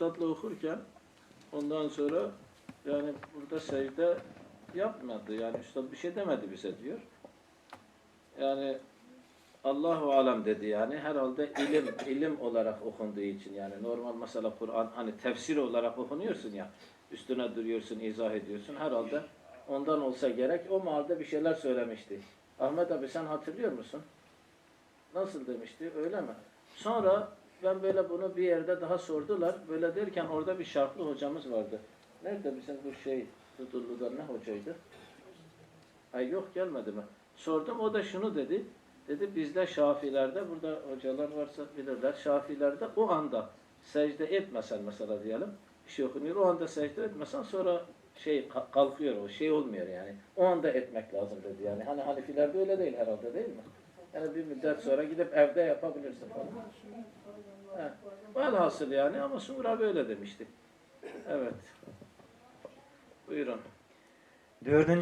üstadla okurken ondan sonra yani burada secde yapmadı. Yani üstad bir şey demedi bize diyor. Yani Allahu alem dedi yani herhalde ilim ilim olarak okunduğu için yani normal mesela Kur'an hani tefsir olarak okunuyorsun ya üstüne duruyorsun izah ediyorsun herhalde ondan olsa gerek o mahalde bir şeyler söylemişti. Ahmet abi sen hatırlıyor musun? Nasıl demişti öyle mi? Sonra ben böyle bunu bir yerde daha sordular. Böyle derken orada bir şarklı hocamız vardı. Nerede bizim bu şey Dudullu'da ne hocaydı? Ay yok gelmedi mi? Sordum o da şunu dedi. Dedi bizde Şafilerde burada hocalar varsa bilirler. Şafilerde o anda secde etmesen mesela diyelim bir şey okunuyor. O anda secde etmesen sonra şey ka- kalkıyor o şey olmuyor yani. O anda etmek lazım dedi yani. Hani Hanefilerde öyle değil herhalde değil mi? Yani bir müddet sonra gidip evde yapabilirsin falan. Velhasıl yani ama sonra böyle demişti. Evet. Buyurun. Dördüncü